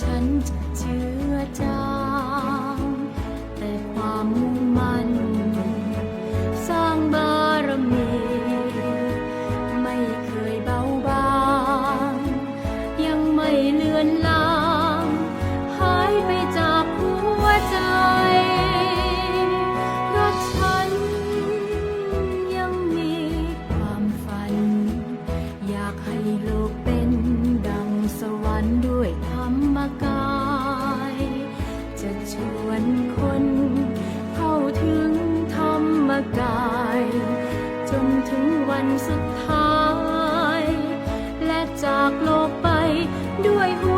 ฉันจะเชื่อจางแต่ความมุ่งมั่นสร้างบารมี ไม่เคยเบาบาง ยังไม่เลือนล วันสุดท้าย และจากโลกไปด้วยหัว